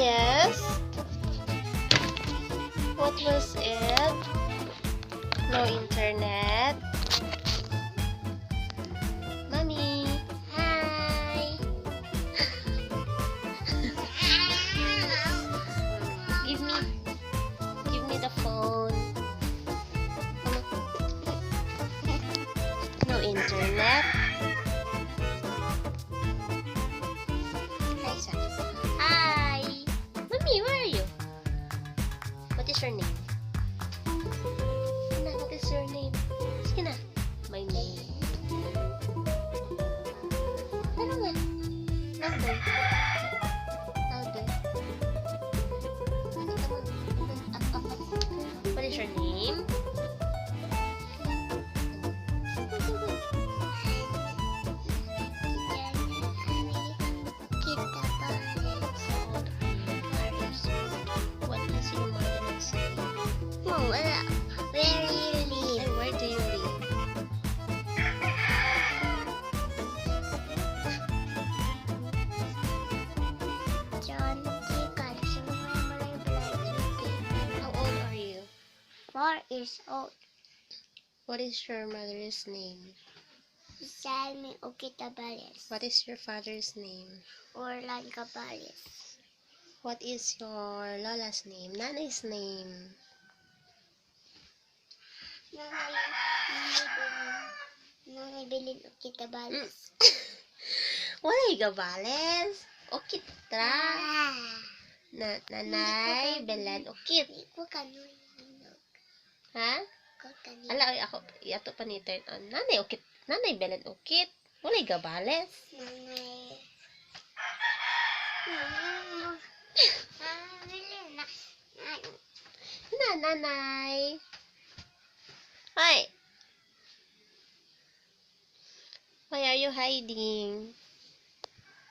Yes. What was it? No internet. Mommy. Hi. Give me. Give me the phone. No internet. Is your name? Ano, what is your name? Sige na. My name. Ano nga? Louder. Louder. Ano. What is your name? Where do you live? And where do you live? John. How old are you? Four years old. What is your mother's name? Salmi Okitabales. What is your father's name? Orlan Cabales. What is your lola's name? Nanay's name? Nangibilin o kita balas. Walay ka balas. O kitra. Na, nanay, belan o kit. Ikaw kanoy. Ha? Ala, ay ako, yato pa ni turn on. Nanay o. Nanay, belan o kit. Walay ka balas. Nanay. Nanay. Nanay. Hi. Why are you hiding?